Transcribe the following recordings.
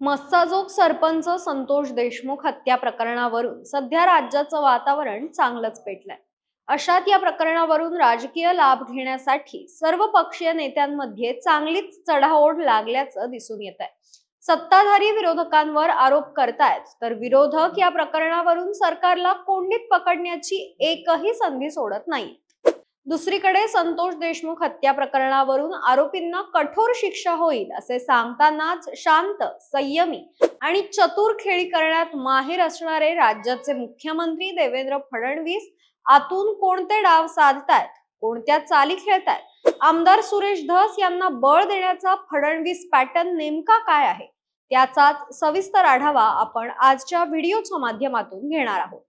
मस्साजोग सरपंच संतोष देशमुख हत्या प्रकरणावरून सध्या राज्याचं वातावरण चांगलंच पेटलंय. अशात या प्रकरणावरून राजकीय लाभ घेण्यासाठी सर्व पक्षीय नेत्यांमध्ये चांगलीच चढाओढ लागल्याचं दिसून येत आहे सत्ताधारी विरोधकांवर आरोप करतायत तर विरोधक या प्रकरणावरून सरकारला कोंडीत पकडण्याची एकही संधी सोडत नाही. दुसरीकडे संतोष देशमुख हत्या प्रकरणावरून आरोपींना कठोर शिक्षा होईल असे सांगतानाच शांत संयमी आणि चतुर खेळी करण्यात माहीर असणारे राज्याचे मुख्यमंत्री देवेंद्र फडणवीस आतून कोणते डाव साधतायत कोणत्या चाली खेळतायत? आमदार सुरेश धस यांना बळ देण्याचा फडणवीस पॅटर्न नेमका काय आहे? त्याचाच सविस्तर आढावा आपण आजच्या व्हिडिओच्या माध्यमातून घेणार आहोत.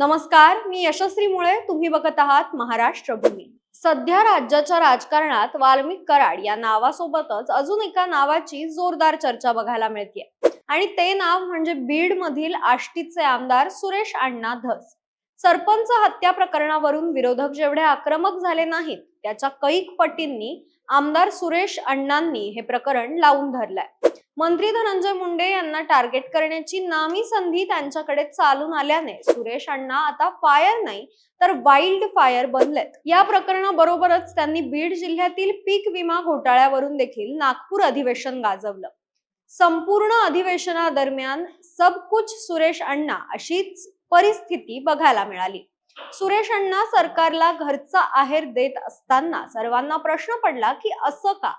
नमस्कार मी यशस्वी मुळे. तुम्ही बघत आहात महाराष्ट्र भूमी. सध्या राज्याच्या राजकारणात वाल्मिक कराड या नावासोबतच अजून एका नावाची जोरदार चर्चा बघायला मिळते आणि ते नाव म्हणजे बीड मधील आष्टीचे आमदार सुरेश अण्णा धस. सरपंच हत्या प्रकरणावरून विरोधक जेवढे आक्रमक झाले नाहीत त्याच्या कैक पटींनी आमदार सुरेश अण्णांनी हे प्रकरण लावून धरलंय. मंत्री धनंजय मुंडे यांना टार्गेट करण्याची नामी संधी त्यांच्याकडे चालून आल्याने सुरेश अण्णा आता फायर नाही तर वाईल्ड फायर बनलेत. या प्रकरणाबरोबरच त्यांनी बीड जिल्ह्यातील पीक विमा घोटाळ्यावरून देखील नागपूर अधिवेशन गाजवलं. संपूर्ण अधिवेशनादरम्यान सब कुछ सुरेश अण्णा अशीच परिस्थिती बघायला मिळाली. सुरेश अण्णा सरकारला घरचा आहेर देत असताना सर्वांना प्रश्न पडला की असं का?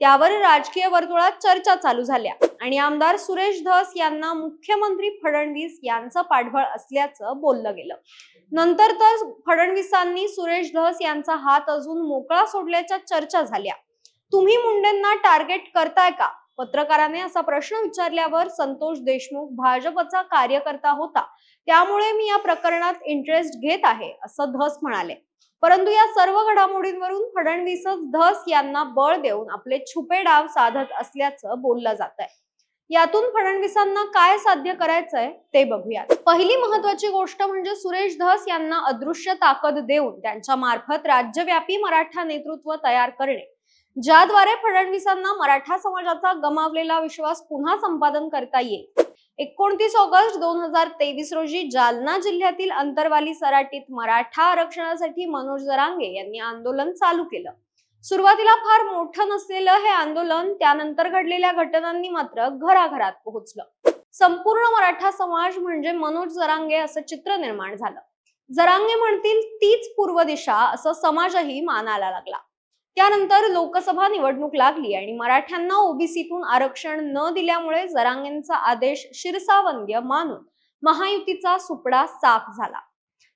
त्यावर राजकीय वर्तुळात चर्चा चालू झाल्या आणि आमदार सुरेश धस यांना मुख्यमंत्री फडणवीस यांचं पाठबळ असल्याचं बोललं गेलं. नंतर तर फडणवीसांनी सुरेश धस यांचा हात अजून मोकळा सोडल्याच्या चर्चा झाल्या. तुम्ही मुंडेंना टार्गेट करताय का? पत्रकाराने असा प्रश्न विचारल्यावर संतोष देशमुख भाजपचा कार्यकर्ता होता. त्यामुळे मी या प्रकरणात इंटरेस्ट घेत आहे असं धस म्हणाले. परंतु या सर्व घडामोडींवरून फडणवीसच धस यांना बळ देऊन आपले छुपे डाव साधत असल्याचं बोललं जात आहे यातून फडणवीसांना काय साध्य करायचंय ते बघूयात. पहिली महत्वाची गोष्ट म्हणजे सुरेश धस यांना अदृश्य ताकद देऊन त्यांच्या मार्फत राज्यव्यापी मराठा नेतृत्व तयार करणे ज्याद्वारे फडणवीसांना मराठा समाजाचा गमावलेला विश्वास पुन्हा संपादन करता येईल. एकोणतीस ऑगस्ट दोन हजार तेवीस रोजी जालना जिल्ह्यातील अंतरवाली सराटीत मराठा आरक्षणासाठी मनोज जरांगे यांनी आंदोलन चालू केलं. सुरुवातीला फार मोठं नसलेलं हे आंदोलन त्यानंतर घडलेल्या घटनांनी मात्र घराघरात पोहोचलं. संपूर्ण मराठा समाज म्हणजे मनोज जरांगे असं चित्र निर्माण झालं. जरांगे म्हणतील तीच पूर्व दिशा असं समाजही मानायला लागला. त्यानंतर लोकसभा निवडणूक लागली आणि मराठ्यांना ओबीसीतून आरक्षण न दिल्यामुळे जरांगेंचा आदेश शिरसावंद्य मानून महायुतीचा सुपडा साफ झाला.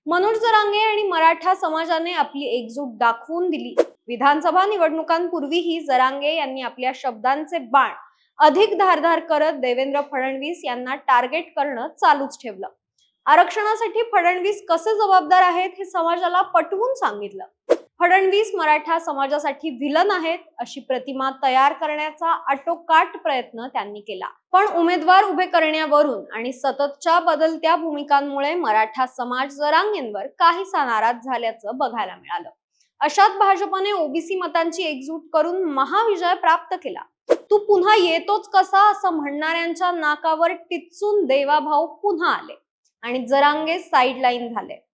मनोज जरांगे आणि मराठा समाजाने आपली एकजूट दाखवून दिली. विधानसभा निवडणुकांपूर्वीही जरांगे यांनी आपल्या शब्दांचे बाण अधिक धारधार करत देवेंद्र फडणवीस यांना टार्गेट करणं चालूच ठेवलं. आरक्षणासाठी फडणवीस कसे जबाबदार आहेत हे समाजाला पटवून सांगितलं. फडणवीस मराठा समाजासाठी विलन आहेत अशी प्रतिमा तयार करण्याचा आटोकाट प्रयत्न त्यांनी केला. पण उमेदवार उभे करण्यावरून आणि सततच्या बदलत्या भूमिकांमुळे मराठा समाज जरांगेंवर काहीसा नाराज झाल्याचं बघायला मिळालं. अशात भाजपने ओबीसी मतांची एकजूट करून महाविजय प्राप्त केला. तू पुन्हा येतोच कसा? असं म्हणणाऱ्यांच्या नाकावर टिचून देवाभाऊ पुन्हा आले. आणि जरांगे साईडलाईन झाले.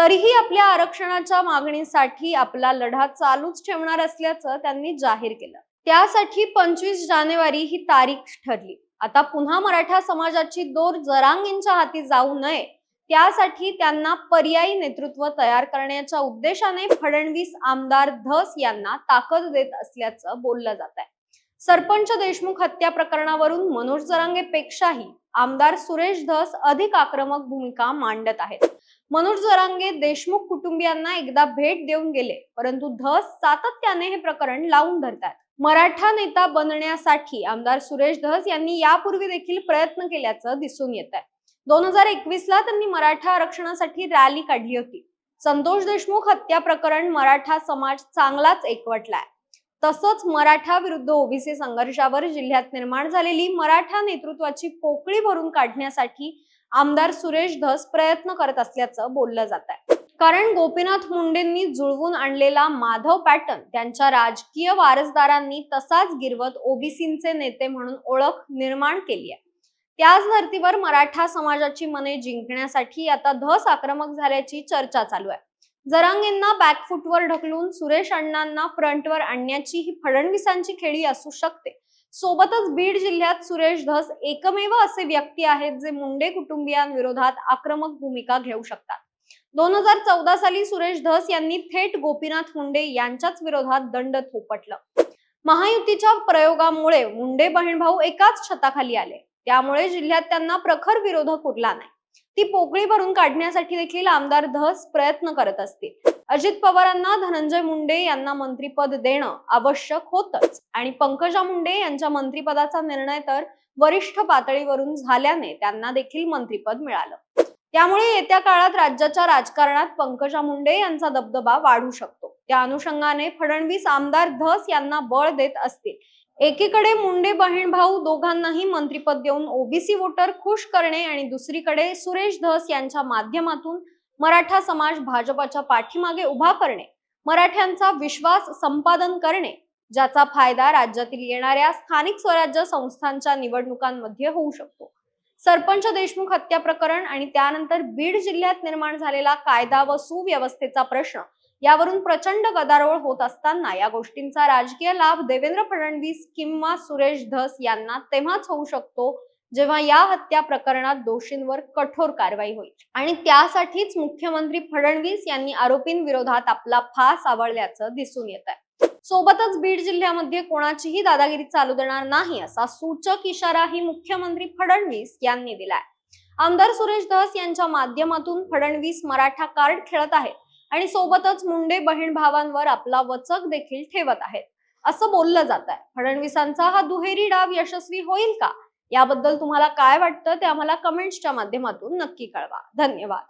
तरीही आपल्या आरक्षणाच्या मागणीसाठी आपला लढा चालूच ठेवणार असल्याचं त्यांनी जाहीर केलं. त्यासाठी पंचवीस जानेवारी ही तारीख ठरली. आता पुन्हा मराठा समाजाची दोर जरांगींच्या हाती जाऊ नये त्यासाठी त्यांना पर्यायी नेतृत्व तयार करण्याच्या उद्देशाने फडणवीस आमदार धस यांना ताकद देत असल्याचं बोललं जात आहे सरपंच देशमुख हत्या प्रकरणावरून मनोज जरांगेपेक्षाही आमदार सुरेश धस अधिक आक्रमक भूमिका मांडत आहेत. मनोज जरांगे देशमुख कुटुंबियांना एकदा भेट देऊन गेले परंतु धस सातत्याने हे प्रकरण लावून धरतात. मराठा नेता बनण्यासाठी आमदार सुरेश धस यांनी यापूर्वी देखील प्रयत्न केल्याचं दिसून येत आहे. दोन हजार एकवीस ला त्यांनी मराठा आरक्षणासाठी रॅली काढली होती. संतोष देशमुख हत्या प्रकरण मराठा समाज चांगलाच एकवटलाय. तसंच मराठा विरुद्ध ओबीसी संघर्षावर जिल्ह्यात निर्माण झालेली मराठा नेतृत्वाची पोकळी भरून काढण्यासाठी आमदार सुरेश धस प्रयत्न करत असल्याचं बोललं जात आहे कारण गोपीनाथ मुंडेंनी जुळवून आणलेला माधव पॅटर्न त्यांच्या राजकीय वारसदारांनी तसाच गिरवत ओबीसींचे नेते म्हणून ओळख निर्माण केली आहे त्याच धर्तीवर मराठा समाजाची मने जिंकण्यासाठी आता धस आक्रमक झाल्याची चर्चा चालू आहे. जरांगेंना बॅकफुटवर ढकलून सुरेश अण्णांना फ्रंटवर आणण्याची ही फडणवीसांची खेळी असू शकते. सोबतच बीड जिल्ह्यात सुरेश धस एकमेव असे व्यक्ती आहेत जे मुंडे कुटुंबियांविरोधात आक्रमक भूमिका घेऊ शकतात. दोन हजार चौदा साली सुरेश धस यांनी थेट गोपीनाथ मुंडे यांच्याच विरोधात दंड थोपटलं. महायुतीच्या प्रयोगामुळे मुंडे बहीण भाऊ एकाच छताखाली आले. त्यामुळे जिल्ह्यात त्यांना प्रखर विरोधक उरला नाही. ती पोकळी भरून काढण्यासाठी देखील आमदार धस प्रयत्न करत असतील. अजित पवारांना धनंजय मुंडे यांना मंत्रीपद देणं आवश्यक होतच. आणि पंकजा मुंडे यांच्या मंत्रीपदाचा निर्णय तर वरिष्ठ पातळीवरून झाल्याने त्यांना देखील मंत्रीपद मिळालं. त्यामुळे येत्या काळात राज्याच्या राजकारणात पंकजा मुंडे यांचा दबदबा वाढू शकतो. त्या अनुषंगाने फडणवीस आमदार धस यांना बळ देत असतील. एकीकडे मुंडे बहीण भाऊ दोघांनाही मंत्रीपद देऊन ओबीसी वोटर खुश करणे आणि दुसरीकडे सुरेश धस यांच्या माध्यमातून मराठा समाज भाजपाच्या पाठीमागे उभा करणे मराठ्यांचा विश्वास संपादन करणे ज्याचा फायदा राज्यातील येणाऱ्या स्थानिक स्वराज्य संस्थांच्या निवडणुकांमध्ये होऊ शकतो. सरपंच देशमुख हत्या प्रकरण आणि त्यानंतर बीड जिल्ह्यात निर्माण झालेला कायदा व सुव्यवस्थेचा प्रश्न यावरून प्रचंड गदारोळ होत असताना या गोष्टींचा राजकीय लाभ देवेंद्र फडणवीस किंवा सुरेश धस यांना तेव्हाच होऊ शकतो जेव्हा या हत्या प्रकरणात दोषींवर कठोर कारवाई होईल. आणि त्यासाठीच मुख्यमंत्री फडणवीस यांनी आरोपींविरोधात आपला फास आवळल्याचं दिसून येत आहे. सोबतच बीड जिल्ह्यामध्ये कोणाचीही दादागिरी चालू देणार नाही असा सूचक इशाराही मुख्यमंत्री फडणवीस यांनी दिलाय. आमदार सुरेश धस यांच्या माध्यमातून फडणवीस मराठा कार्ड खेळत आहेत आणि सोबतच मुंडे बहीण भावांवर आपला वचक देखील ठेवत आहेत. असं बोललं जात आहे फडणवीसांचा हा दुहेरी डाव यशस्वी होईल का? याबद्दल तुम्हाला काय वाटतं ते आम्हाला कमेंट्सच्या माध्यमातून नक्की कळवा. धन्यवाद.